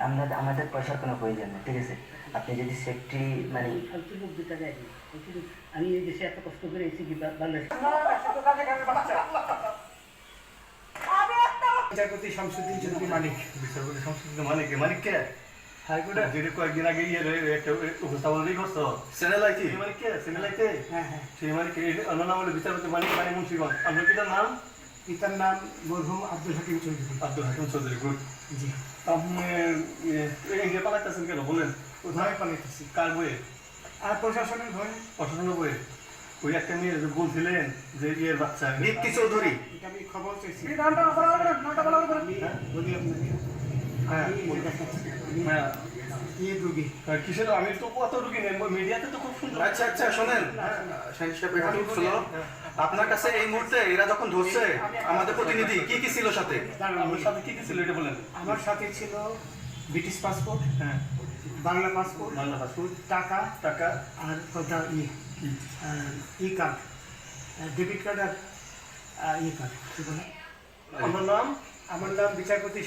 আমার আমাদের পয়সার কোনো প্রয়োজন নেই ঠিক আছে? আপনি যদি সেফটি মানে আমি এই দেশে এত কষ্ট করে এসেছি কি বিচারপতি শামসুদ্দিন চৌধুরী মানিক বিচারপতি সংস্কৃতি মানিক মানিক কে? হাইকোর্টে যেটা কয়েকদিন আগে ইয়ে রে- একটা উপস্থাপন রেই করছ? কে? হ্যাঁ হ্যাঁ। সেই অন্য নাম হলো বিচারপতি মানিক মানে মুন্সিগঞ্জ। আপনার পিতার নাম? পিতার নাম মরহুম আব্দুল হাকিম চৌধুরী। আব্দুল হাকিম চৌধুরী গুড জি। আপনি ইন্ডিয়া পালাইতেছেন কেন? বলেন। ভয় পালাইতেছি? কার বইয়ে? আর প্রশাসনের ভয় প্রশাসনের বইয়ে। ওই একটা মেয়ে যে বলছিলেন যে ইয়ের বাচ্চা। নিত্যি চৌধুরী। এটা আমি খবর চাইছি। আমি বলি আপনাকে হ্যাঁ আমি এই বলি দেখাচ্ছি, হ্যাঁ রুগী আর কিসের আমি তো কত রুগী নেই মিডিয়াতে তো খুব সুন্দর। আচ্ছা আচ্ছা শোনেন শোনো। আপনার কাছে এই মুহূর্তে এরা যখন ধরছে আমাদের প্রতিনিধি কি কি ছিল সাথে? আমার সাথে কি কি ছিল এটা বলেন। আমার সাথে ছিল ব্রিটিশ পাসপোর্ট হ্যাঁ। Bangla passport Bangla passport. টাকা টাকা। আর কথা E E card debit card আর ই কার্ড কি বলে? আমার নাম? আমার নাম বিচারপতি